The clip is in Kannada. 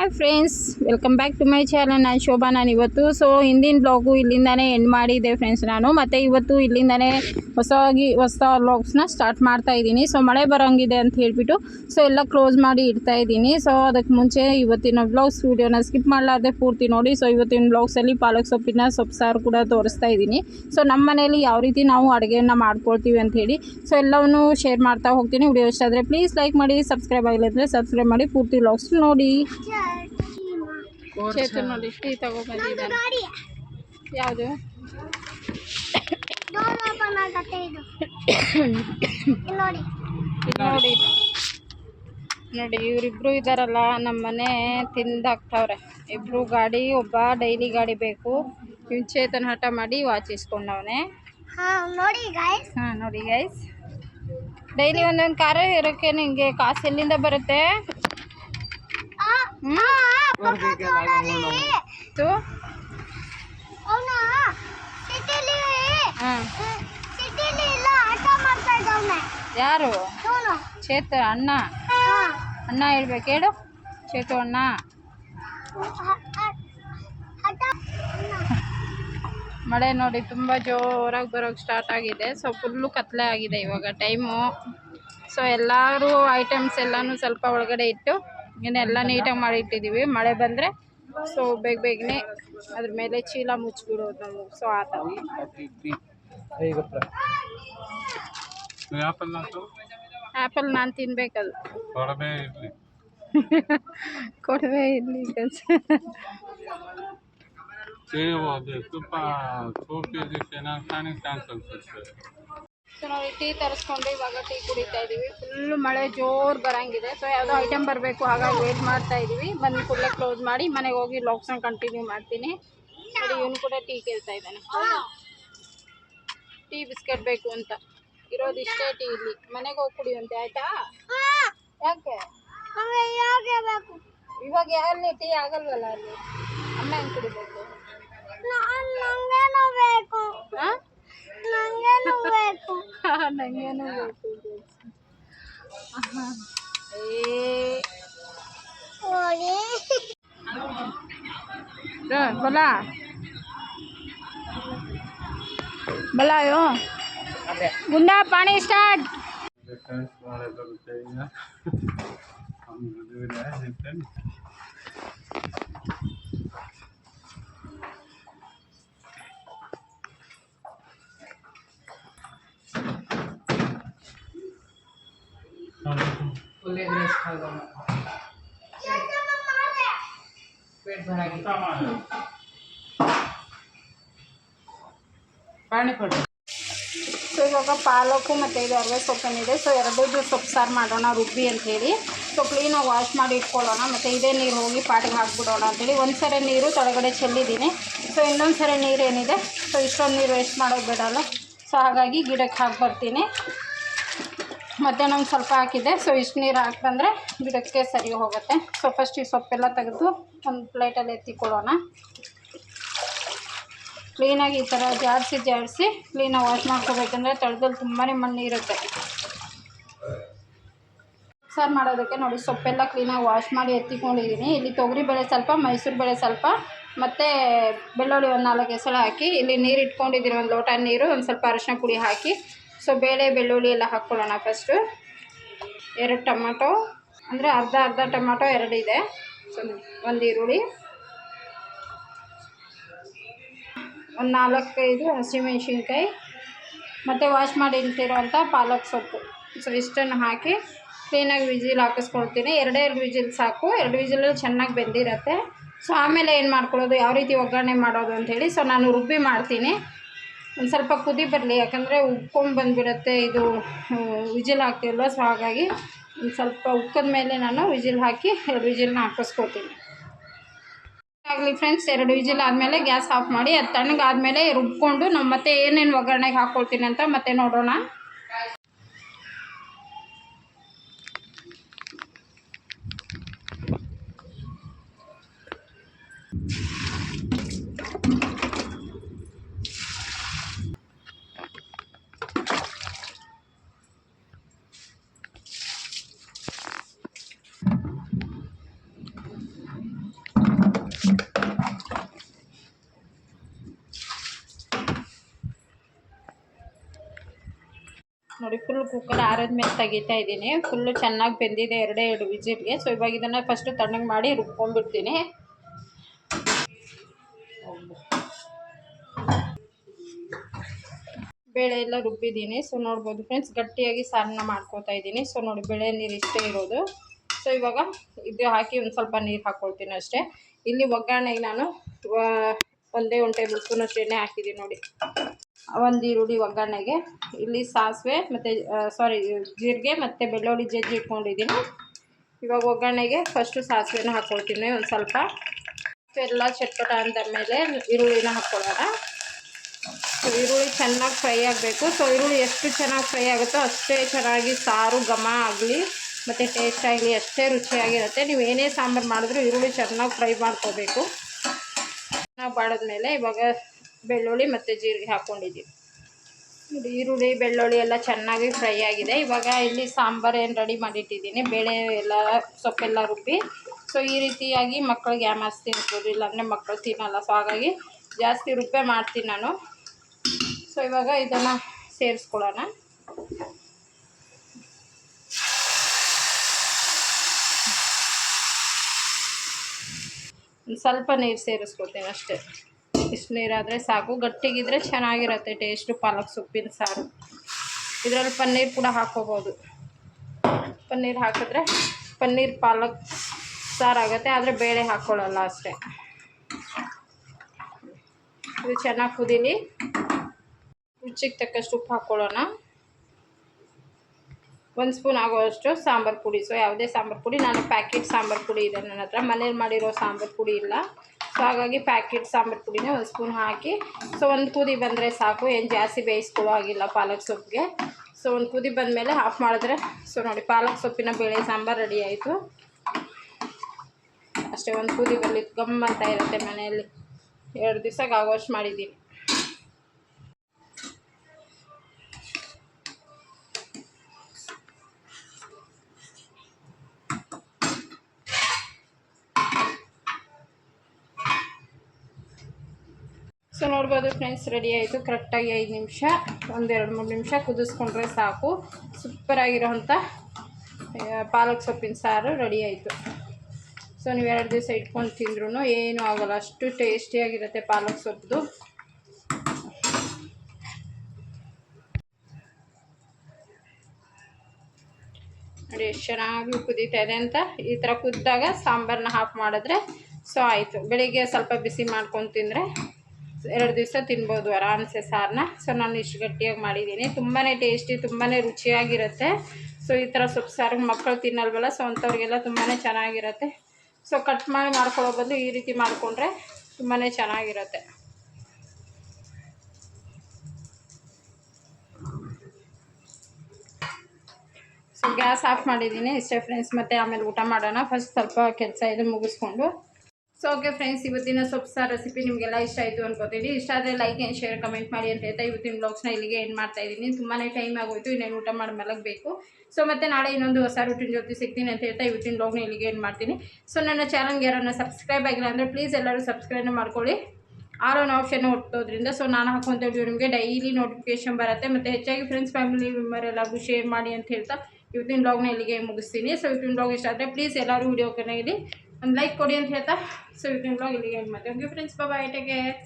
Hi friends welcome back to my channel ನಾನು ಶೋಭಾ, ನಾನು ಇವತ್ತು. ಸೊ ಹಿಂದಿನ ಬ್ಲಾಗು ಇಲ್ಲಿಂದಾನೆ ಎಂಡ್ ಮಾಡಿದ್ದೆ ಫ್ರೆಂಡ್ಸ್ ನಾನು. ಮತ್ತು ಇವತ್ತು ಇಲ್ಲಿಂದಾನೆ ಹೊಸವಾಗಿ, ಹೊಸ ಬ್ಲಾಗ್ಸ್ನ ಸ್ಟಾರ್ಟ್ ಮಾಡ್ತಾ ಇದ್ದೀನಿ. ಸೊ ಮಳೆ ಬರೋಂಗಿದೆ ಅಂತ ಹೇಳಿಬಿಟ್ಟು ಸೊ ಎಲ್ಲ ಕ್ಲೋಸ್ ಮಾಡಿ ಇಡ್ತಾ ಇದ್ದೀನಿ. ಸೊ ಅದಕ್ಕೆ ಮುಂಚೆ ಇವತ್ತಿನ ಬ್ಲಾಗ್ಸ್ ವೀಡಿಯೋನ ಸ್ಕಿಪ್ ಮಾಡಲಾರ್ದೆ ಪೂರ್ತಿ ನೋಡಿ. ಸೊ ಇವತ್ತಿನ ಬ್ಲಾಗ್ಸಲ್ಲಿ ಪಾಲಕ್ ಸೊಪ್ಪಿನ ಸೊಪ್ಪು ಸಾರು ಕೂಡ ತೋರಿಸ್ತಾ ಇದ್ದೀನಿ. ಸೊ ನಮ್ಮ ಮನೇಲಿ ಯಾವ ರೀತಿ ನಾವು ಅಡುಗೆಯನ್ನು ಮಾಡ್ಕೊಳ್ತೀವಿ ಹೇಳಿ ಸೊ ಎಲ್ಲವನ್ನು ಶೇರ್ ಮಾಡ್ತಾ ಹೋಗ್ತೀನಿ. ವಿಡಿಯೋ ಇಷ್ಟ ಆದರೆ ಪ್ಲೀಸ್ ಲೈಕ್ ಮಾಡಿ ಸಬ್ಸ್ಕ್ರೈಬ್ ಆಗಿಲ್ಲ ಅಂದರೆ ಸಬ್ಸ್ಕ್ರೈಬ್ ಮಾಡಿ. ಪೂರ್ತಿ ಬ್ಲಾಗ್ಸ್ ನೋಡಿ. ಚೇತನ್ ನೋಡಿ ಟೀ ತಗೊಬಂದಿದ್ದಾನೆ ಯಾವುದು? ನೋಡಿ. ನೋಡಿ. ಇವರಿಬ್ರು ಇದ್ದಾರಲ್ಲ ನಮ್ಮ ಮನೆ ತಿಂದಾಕ್ತವ್ರೆ ಇಬ್ರು ಗಾಡಿ ಒಬ್ಬ ಡೈಲಿ ಗಾಡಿ ಬೇಕು. ಇವ್ ಚೇತನ್ ಹಠ ಮಾಡಿ ವಾಚ್ ಇಸ್ಕೊಂಡವನೆ. ಹಾ ನೋಡಿ ಗಾಯ್ಸ್ ಹಾಂ ನೋಡಿ ಗೈಸ್ ಡೈಲಿ ಒಂದೊಂದು ಕಾರ ಇರೋಕ್ಕೆ ನಿಮಗೆ ಕಾಸು ಎಲ್ಲಿಂದ ಬರುತ್ತೆ? ಯಾರು? ಚೇತು ಚೇತ ಅಣ್ಣ. ಹಾ. ಅಣ್ಣ ಹೇಳ್ಬೇಕು ಹೇಳು. ಚೇತು ಅಣ್ಣ. ಮಳೆ ನೋಡಿ ತುಂಬ ಜೋರಾಗಿ ಬರೋಕ್ಕೆ ಸ್ಟಾರ್ಟ್ ಆಗಿದೆ. ಸೊ ಫುಲ್ಲು ಕತ್ಲೆ ಆಗಿದೆ ಇವಾಗ ಟೈಮು ಸೊ ಎಲ್ಲರೂ ಐಟಮ್ಸ್ ಎಲ್ಲನೂ ಸ್ವಲ್ಪ ಒಳಗಡೆ ಇಟ್ಟು ಇನ್ನೆಲ್ಲ ನೀಟಾಗಿ ಮಾಡಿ ಇಟ್ಟಿದ್ದೀವಿ ಮಳೆ ಬಂದರೆ ಸೊ ಬೇಗ ಬೇಗನೆ ಅದ್ರ ಮೇಲೆ ಚೀಲ ಮುಚ್ಚಿಬಿಡೋದು ಸೊ ಆ ಥರ. ಆ್ಯಪಲ್ ನಾನು ತಿನ್ಬೇಕಲ್ಲ. ಕೊಡವೆ ಇರಲಿ ಕೆಲಸ. ಸೇವ್ ಅದು. ತುಪ್ಪ, ಸೋಪ್ ಇದಕ್ಕೆ ನಾನು ಕಾಣಿಗೆ ಚಾನ್ಸ್ ಅನ್ಸುತ್ತೆ. ಸೊ ನಾವು ಟೀ ತರಿಸ್ಕೊಂಡು ಇವಾಗ ಟೀ ಕುಡಿತಾ ಇದ್ದೀವಿ ಫುಲ್ಲು ಮಳೆ ಜೋರು ಬರಂಗಿದೆ. ಸೊ ಯಾವುದೋ ಐಟಮ್ ಬರಬೇಕು ಹಾಗಾಗಿ ವೇಟ್ ಮಾಡ್ತಾ ಇದ್ದೀವಿ ಬಂದು ಕೂಡಲೇ ಕ್ಲೋಸ್ ಮಾಡಿ ಮನೆಗೆ ಹೋಗಿ ಲಾಕ್ಸ್ನ ಕಂಟಿನ್ಯೂ ಮಾಡ್ತೀನಿ. ನೋಡಿ ಇವನು ಕೂಡ ಟೀ ಕೇಳ್ತಾ ಇದ್ದಾನೆ. ಟೀ ಬಿಸ್ಕೆಟ್ ಬೇಕು ಅಂತ. ಇರೋದಿಷ್ಟೇ ಟೀ ಇಲ್ಲಿ. ಮನೆಗೆ ಹೋಗಿ ಕುಡಿಯುವಂತೆ ಆಯ್ತಾ? ಯಾಕೆ? ಇವಾಗ ಅಲ್ಲಿ ಟೀ ಆಗಲ್ವಲ್ಲ ಅಲ್ಲಿ? ಅಮ್ಮ ಹೆಂಗೆ ಕುಡಿಬೇಕು? ಬೇಕು. ನಂಗೇನು ಗೊತ್ತಿದೆ ಬಲ ಬಲ ಅಯ್ಯೋ ಗುಂಡ ಪಾಣಿ ಸ್ಟಾರ್ಟ್ हम बोला यो गुंडा पानी स्टार्ट ಫ್ರೆಂಡ್ಸ್ ಮಳೆ ಬರುತ್ತೆ ಈಗ ಮದುವೆ ಹೇಳ್ತೇನೆ ಸೊ ಇವಾಗ ಪಾಲಕು ಮತ್ತು ಇದು ಅರವೆ ಸೊಪ್ಪೇನಿದೆ ಸೊ ಎರಡದ್ದು ಸೊಪ್ಪು ಸಾರು ಮಾಡೋಣ ರುಬ್ಬಿ ಅಂಥೇಳಿ ಸೊ ಕ್ಲೀನಾಗಿ ವಾಶ್ ಮಾಡಿ ಇಟ್ಕೊಳ್ಳೋಣ ಮತ್ತು ಇದೇ ನೀರು ಹೋಗಿ ಪಾಟಿಗೆ ಹಾಕ್ಬಿಡೋಣ ಅಂತೇಳಿ ಒಂದು ಸರಿ ನೀರು ಕೆಳಗಡೆ ಚೆಲ್ಲಿದ್ದೀನಿ ಸೊ ಇನ್ನೊಂದು ಸರಿ ನೀರು ಏನಿದೆ ಸೊ ಇಷ್ಟೊಂದು ನೀರು ವೇಸ್ಟ್ ಮಾಡೋದು ಬೇಡಲ್ಲ ಸೊ ಹಾಗಾಗಿ ಗಿಡಕ್ಕೆ ಹಾಕಿ ಬರ್ತೀನಿ ಮಧ್ಯಾಹ್ನ ಸ್ವಲ್ಪ ಹಾಕಿದ್ದೆ. ಸೊ ಇಷ್ಟು ನೀರು ಹಾಕ್ಬಂದ್ರೆ ಗಿಡಕ್ಕೆ ಸರಿ ಹೋಗುತ್ತೆ. ಸೊ ಫಸ್ಟ್ ಈ ಸೊಪ್ಪೆಲ್ಲ ತೆಗೆದು ಒಂದು ಪ್ಲೇಟಲ್ಲಿ ಎತ್ತಿಕೊಳ್ಳೋಣ ಕ್ಲೀನಾಗಿ ಈ ಥರ ಜಾಡಿಸಿ ಜಾಡಿಸಿ ಕ್ಲೀನಾಗಿ ವಾಶ್ ಮಾಡ್ಕೋಬೇಕಂದ್ರೆ ತಳದಲ್ಲಿ ತುಂಬಾ ಮಣ್ಣು ಇರುತ್ತೆ. ಸರ್ ಮಾಡೋದಕ್ಕೆ ನೋಡಿ, ಸೊಪ್ಪೆಲ್ಲ ಕ್ಲೀನಾಗಿ ವಾಶ್ ಮಾಡಿ ಎತ್ತಿಕೊಂಡಿದ್ದೀನಿ ಇಲ್ಲಿ ತೊಗರಿ ಬೆಳೆ ಸ್ವಲ್ಪ, ಮೈಸೂರು ಬೆಳೆ ಸ್ವಲ್ಪ, ಮತ್ತು ಬೆಳ್ಳುಳ್ಳಿ ಒಂದು ನಾಲ್ಕು ಹೆಸಳು ಹಾಕಿ, ಇಲ್ಲಿ ನೀರು ಇಟ್ಕೊಂಡಿದ್ದೀನಿ ಒಂದು ಲೋಟ ನೀರು, ಒಂದು ಸ್ವಲ್ಪ ಅರಿಶಿನ ಪುಡಿ ಹಾಕಿ. ಸೊ ಬೇಳೆ, ಬೆಳ್ಳುಳ್ಳಿ ಎಲ್ಲ ಹಾಕ್ಕೊಳ್ಳೋಣ ಫಸ್ಟು ಎರಡು ಟೊಮಾಟೊ, ಅಂದರೆ ಅರ್ಧ ಅರ್ಧ ಟೊಮಾಟೊ ಎರಡು ಇದೆ. ಸೊ ಒಂದು ಈರುಳ್ಳಿ. ಒಂದು ನಾಲ್ಕೈದು ಹಸಿಮೆಣ್ಸಿನ್ಕಾಯಿ. ಮತ್ತು ವಾಶ್ ಮಾಡಿ ಇಟ್ಟಿರೋಂಥ ಪಾಲಕ್ ಸೊಪ್ಪು. ಸೊ ಇಷ್ಟನ್ನು ಹಾಕಿ ಕ್ಲೀನಾಗಿ ವಿಜಿಲ್ ಹಾಕಿಸ್ಕೊಳ್ತೀನಿ. ಎರಡೇ ಎರಡು ವಿಜಿಲ್ ಸಾಕು. ಎರಡು ವಿಜಿಲಲ್ಲಿ ಚೆನ್ನಾಗಿ ಬೆಂದಿರುತ್ತೆ. ಸೊ ಆಮೇಲೆ ಏನು ಮಾಡ್ಕೊಳ್ಳೋದು? ಯಾವ ರೀತಿ ಒಗ್ಗರಣೆ ಮಾಡೋದು ಅಂಥೇಳಿ ಸೊ ನಾನು ರುಬ್ಬಿ ಮಾಡ್ತೀನಿ. ಒಂದು ಸ್ವಲ್ಪ ಕುದಿ ಬರಲಿ, ಯಾಕಂದರೆ ಉಕ್ಕೊಂಡು ಬಂದುಬಿಡುತ್ತೆ ಇದು ವಿಜಿಲ್ ಹಾಕ್ತಿಲ್ವ ಸೊ ಹಾಗಾಗಿ ಒಂದು ಸ್ವಲ್ಪ ಉಕ್ಕದ ಮೇಲೆ ನಾನು ವಿಜಿಲ್ ಹಾಕಿ ಎರಡು ವಿಜಿಲ್ನ ಹಾಕಿಸ್ಕೊತೀನಿ. ಆಗಲಿ ಫ್ರೆಂಡ್ಸ್ ಎರಡು ವಿಜಿಲ್ ಆದಮೇಲೆ ಗ್ಯಾಸ್ ಆಫ್ ಮಾಡಿ, ಅದು ತಣ್ಣಗಾದ್ಮೇಲೆ ರುಬ್ಕೊಂಡು ನಾವು ಮತ್ತೆ ಏನೇನು ಒಗ್ಗರಣೆಗೆ ಹಾಕ್ಕೊಳ್ತೀನಿ ಅಂತ ಮತ್ತೆ ನೋಡೋಣ. ನೋಡಿ ಫುಲ್ ಕುಕ್ಕರ್ ಆರಿದ್ಮೇಲೆ ತೆಗಿತಾ ಇದ್ದೀನಿ. ಫುಲ್ಲು ಚೆನ್ನಾಗಿ ಬೆಂದಿದೆ ಎರಡೇ ಎರಡು ವಿಜಿಟ್ಗೆ ಸೊ ಇವಾಗ ಇದನ್ನು ಫಸ್ಟು ತಣ್ಣಗೆ ಮಾಡಿ ರುಬ್ಕೊಂಡ್ಬಿಡ್ತೀನಿ. ಬೇಳೆ ಎಲ್ಲ ರುಬ್ಬಿದ್ದೀನಿ. ಸೊ ನೋಡ್ಬೋದು ಫ್ರೆಂಡ್ಸ್ ಗಟ್ಟಿಯಾಗಿ ಸಾರನ್ನ ಮಾಡ್ಕೊತಾ ಇದ್ದೀನಿ. ಸೊ ನೋಡಿ, ಬೇಳೆ ನೀರು ಇಷ್ಟೇ ಇರೋದು. ಸೊ ಇವಾಗ ಇದು ಹಾಕಿ ಒಂದು ಸ್ವಲ್ಪ ನೀರು ಹಾಕ್ಕೊಳ್ತೀನಿ ಅಷ್ಟೇ. ಇಲ್ಲಿ ಒಗ್ಗರಣೆಗೆ ನಾನು ಒಂದೇ ಒಂದು ಟೇಬಲ್ ಸ್ಪೂನ್ ಅಷ್ಟು ಎಣ್ಣೆ ಹಾಕಿದ್ದೀನಿ ನೋಡಿ. ಒಂದು ಈರುಳ್ಳಿ ಒಗ್ಗರಣೆಗೆ, ಇಲ್ಲಿ ಸಾಸಿವೆ ಮತ್ತು ಸಾರಿ ಜೀರಿಗೆ ಮತ್ತು ಬೆಳ್ಳುಳ್ಳಿ ಜಜ್ಜಿ ಇಟ್ಕೊಂಡಿದ್ದೀನಿ. ಇವಾಗ ಒಗ್ಗರಣೆಗೆ ಫಸ್ಟು ಸಾಸಿವೆನ ಹಾಕ್ಕೊಳ್ತೀನಿ ಒಂದು ಸ್ವಲ್ಪ. ಎಲ್ಲ ಚಟ್ಪಟ ಅಂದಮೇಲೆ ಈರುಳ್ಳಿನ ಹಾಕ್ಕೊಳ್ಳೋಣ. ಸೊ ಈರುಳ್ಳಿ ಚೆನ್ನಾಗಿ ಫ್ರೈ ಆಗಬೇಕು. ಸೊ ಈರುಳ್ಳಿ ಎಷ್ಟು ಚೆನ್ನಾಗಿ ಫ್ರೈ ಆಗುತ್ತೋ ಅಷ್ಟೇ ಚೆನ್ನಾಗಿ ಸಾರು, ಘಮ ಆಗಲಿ, ಮತ್ತು ಟೇಸ್ಟ್ ಆಗಲಿ ಅಷ್ಟೇ ರುಚಿಯಾಗಿರುತ್ತೆ. ನೀವು ಏನೇ ಸಾಂಬಾರು ಮಾಡಿದ್ರೂ ಈರುಳ್ಳಿ ಚೆನ್ನಾಗಿ ಫ್ರೈ ಮಾಡ್ಕೋಬೇಕು. ಚೆನ್ನಾಗಿ ಬಾಡಿದ್ಮೇಲೆ ಇವಾಗ ಬೆಳ್ಳುಳ್ಳಿ ಮತ್ತು ಜೀರಿಗೆ ಹಾಕ್ಕೊಂಡಿದ್ದೀವಿ ನೋಡಿ, ಈರುಳ್ಳಿ, ಬೆಳ್ಳುಳ್ಳಿ ಎಲ್ಲ ಚೆನ್ನಾಗಿ ಫ್ರೈ ಆಗಿದೆ. ಇವಾಗ ಇಲ್ಲಿ ಸಾಂಬಾರು ಏನು ರೆಡಿ ಮಾಡಿಟ್ಟಿದ್ದೀನಿ. ಬೇಳೆ ಎಲ್ಲ, ಸೊಪ್ಪೆಲ್ಲ ರುಬ್ಬಿ. ಸೊ ಈ ರೀತಿಯಾಗಿ ಮಕ್ಕಳಿಗೆ ಯಾಮಾಸ್ ತಿನ್ಬೋದು, ಇಲ್ಲಾಂದರೆ ಮಕ್ಕಳು ತಿನ್ನಲ್ಲ. ಸೊ ಹಾಗಾಗಿ ಜಾಸ್ತಿ ರುಬ್ಬೆ ಮಾಡ್ತೀನಿ ನಾನು. ಸೊ ಇವಾಗ ಇದನ್ನು ಸೇರಿಸ್ಕೊಳ್ಳೋಣ. ಸ್ವಲ್ಪ ನೀರು ಸೇರಿಸ್ಕೊತೀನಿ ಅಷ್ಟೇ. ಇಷ್ಟು ನೀರಾದರೆ ಸಾಕು. ಗಟ್ಟಿಗಿದ್ರೆ ಚೆನ್ನಾಗಿರುತ್ತೆ ಟೇಸ್ಟು ಪಾಲಕ್ ಸೊಪ್ಪಿನ ಸಾರು. ಇದರಲ್ಲಿ ಪನ್ನೀರ್ ಕೂಡ ಹಾಕೋಬೋದು ಪನ್ನೀರ್ ಹಾಕಿದ್ರೆ ಪನ್ನೀರ್ ಪಾಲಕ್ ಸಾರು ಆಗುತ್ತೆ ಆದರೆ ಬೇಳೆ ಹಾಕ್ಕೊಳ್ಳಲ್ಲ ಅಷ್ಟೇ. ಇದು ಚೆನ್ನಾಗಿ ಕುದೀಲಿ. ರುಚಿಗೆ ತಕ್ಕಷ್ಟು ಉಪ್ಪು ಹಾಕ್ಕೊಳ್ಳೋಣ ಒಂದು ಸ್ಪೂನ್ ಆಗೋಷ್ಟು ಸಾಂಬಾರು ಪುಡಿ. ಸೊ ಯಾವುದೇ ಸಾಂಬಾರು ಪುಡಿ, ನಾನು ಪ್ಯಾಕೆಟ್ ಸಾಂಬಾರು ಪುಡಿ ಇದೆ ನನ್ನ ಹತ್ರ ಮನೇಲಿ ಮಾಡಿರೋ ಸಾಂಬಾರು ಪುಡಿ ಇಲ್ಲ. ಸೊ ಹಾಗಾಗಿ ಪ್ಯಾಕೆಟ್ ಸಾಂಬಾರು ಪುಡಿನೇ ಒಂದು ಸ್ಪೂನ್ ಹಾಕಿ. ಸೊ ಒಂದು ಕುದಿ ಬಂದರೆ ಸಾಕು. ಏನು ಜಾಸ್ತಿ ಬೇಯಿಸ್ಕೊಳ್ಳೋ ಆಗಿಲ್ಲ ಪಾಲಕ್ ಸೊಪ್ಪಿಗೆ ಸೊ ಒಂದು ಕುದಿ ಬಂದಮೇಲೆ ಆಫ್ ಮಾಡಿದ್ರೆ ಸೊ ನೋಡಿ ಪಾಲಕ್ ಸೊಪ್ಪಿನ ಬೇಳೆ ಸಾಂಬಾರು ರೆಡಿ ಆಯಿತು. ಅಷ್ಟೇ, ಒಂದು ಕುದಿ ಬರಲಿ ಗಮ್ಮಂತ ಇರುತ್ತೆ ಮನೆಯಲ್ಲಿ. ಎರಡು ದಿವ್ಸಕ್ಕೆ ಆಗೋಷ್ಟು ಮಾಡಿದ್ದೀನಿ. ಸೊ ನೋಡ್ಬೋದು ಫ್ರೆಂಡ್ಸ್ ರೆಡಿ ಆಯಿತು ಕರೆಕ್ಟಾಗಿ ಐದು ನಿಮಿಷ ಒಂದೆರಡು ಮೂರು ನಿಮಿಷ ಕುದಿಸ್ಕೊಂಡ್ರೆ ಸಾಕು. ಸೂಪರಾಗಿರೋವಂಥ ಪಾಲಕ್ ಸೊಪ್ಪಿನ ಸಾರು ರೆಡಿ ಆಯಿತು. ಸೊ ನೀವು ಎರಡು ದಿವಸ ಇಟ್ಕೊಂಡು ತಿಂದ್ರೂ ಏನೂ ಆಗೋಲ್ಲ, ಅಷ್ಟು ಟೇಸ್ಟಿಯಾಗಿರುತ್ತೆ ಪಾಲಕ್ ಸೊಪ್ಪದು ನೋಡಿ, ಎಷ್ಟು ಚೆನ್ನಾಗಿ ಕುದೀತಾ ಇದೆ ಅಂತ. ಈ ಥರ ಕುದ್ದಾಗ ಸಾಂಬಾರನ್ನ ಹಾಫ್ ಮಾಡಿದ್ರೆ ಸೊ ಆಯಿತು. ಬೆಳಿಗ್ಗೆ ಸ್ವಲ್ಪ ಬಿಸಿ ಮಾಡ್ಕೊಂಡು ತಿಂದರೆ ಎರಡು ದಿವಸ ತಿನ್ಬೋದು ಆರಾಮ್ಸೆ ಸಾರನ್ನ ಸೊ ನಾನು ಇಷ್ಟು ಗಟ್ಟಿಯಾಗಿ ಮಾಡಿದ್ದೀನಿ. ತುಂಬಾ ಟೇಸ್ಟಿ ತುಂಬಾ ರುಚಿಯಾಗಿರುತ್ತೆ. ಸೊ ಈ ಥರ ಸೊಪ್ಪು ಸಾರು ಮಕ್ಕಳು ತಿನ್ನಲ್ವಲ್ಲ ಸೊ ಅಂಥವ್ರಿಗೆಲ್ಲ ತುಂಬಾ ಚೆನ್ನಾಗಿರುತ್ತೆ. ಸೊ ಕಟ್ ಮಾಡಿ ಮಾಡ್ಕೊಳ್ಳೋ ಬದಲು ಈ ರೀತಿ ಮಾಡಿಕೊಂಡ್ರೆ ತುಂಬಾ ಚೆನ್ನಾಗಿರುತ್ತೆ. ಸೊ ಗ್ಯಾಸ್ ಆಫ್ ಮಾಡಿದ್ದೀನಿ. ಇಷ್ಟೇ ಫ್ರೆಂಡ್ಸ್ ಮತ್ತು ಆಮೇಲೆ ಊಟ ಮಾಡೋಣ. ಫಸ್ಟ್ ಸ್ವಲ್ಪ ಕೆಲಸ ಇದು ಮುಗಿಸ್ಕೊಂಡು. ಸೊ ಓಕೆ ಫ್ರೆಂಡ್ಸ್ ಇವತ್ತಿನ ಸೊಪ್ಪು ಸಾರು ರೆಸಿಪಿ ನಿಮಗೆಲ್ಲ ಇಷ್ಟ ಆಯಿತು ಅನ್ಕೋತೀನಿ. ಇಷ್ಟ ಆದರೆ ಲೈಕ್ ಆ್ಯಂಡ್ ಶೇರ್ ಕಮೆಂಟ್ ಮಾಡಿ ಅಂತ ಹೇಳ್ತಾ ಇವತ್ತಿನ ಬ್ಲಾಗ್ಸ್ನ ಇಲ್ಲಿಗೆ ಏನು ಮಾಡ್ತಾ ಇದ್ದೀನಿ. ತುಂಬಾ ಟೈಮ್ ಆಗೋಯ್ತು, ಇನ್ನೇನು ಊಟ ಮಾಡಿ ಮಲಗಬೇಕು. ಸೊ ಮತ್ತೆ ನಾಳೆ ಇನ್ನೊಂದು ಹೊಸ ರೂಟಿನ ಜೊತೆ ಸಿಗ್ತೀನಿ ಅಂತ ಹೇಳ್ತಾ ಇವತ್ತಿನ ಬ್ಲಾಗ್ನ ಇಲ್ಲಿಗೆ ಏನು ಮಾಡ್ತೀನಿ. ಸೊ ನನ್ನ ಚಾನಲ್ಗೆ ಯಾರನ್ನ ಸಬ್ಸ್ಕ್ರೈಬ್ ಆಗಿಲ್ಲ ಅಂದರೆ ಪ್ಲೀಸ್ ಎಲ್ಲರೂ ಸಬ್ಸ್ಕ್ರೈಬ್ ಮಾಡ್ಕೊಳ್ಳಿ. ಆರ್ ಒನ್ ಆಪ್ಷನ್ ಹುಟ್ಟೋದ್ರಿಂದ ಸೊ ನಾನು ಹಾಕುವಂಥ ವಿಡಿಯೋ ನಿಮಗೆ ಡೈಲಿ ನೋಟಿಫಿಕೇಶನ್ ಬರುತ್ತೆ. ಮತ್ತು ಹೆಚ್ಚಾಗಿ ಫ್ರೆಂಡ್ಸ್ ಫ್ಯಾಮಿಲಿ ಮೆಂಬರ್ ಎಲ್ಲರಿಗೂ ಶೇರ್ ಮಾಡಿ ಅಂತ ಹೇಳ್ತಾ ಇವತ್ತಿನ ಬ್ಲಾಗ್ನ ಇಲ್ಲಿಗೆ ಮುಗಿಸ್ತೀನಿ. ಸೊ ಇವತ್ತಿನ ಬ್ಲಾಗ್ ಇಷ್ಟ ಆದರೆ ಪ್ಲೀಸ್ ಎಲ್ಲರೂ ವಿಡಿಯೋ ಕೊನೆಯಲ್ಲಿ ಒಂದು ಲೈಕ್ ಕೊಡಿ ಅಂತ ಹೇಳ್ತಾ ಸೊ ಇವತ್ತಿನ ಬ್ಲಾಗ್ ಇಲ್ಲಿಗೆ ಓಕೆ ಫ್ರೆಂಡ್ಸ್ ಟೇಕ್ ಕೇರ್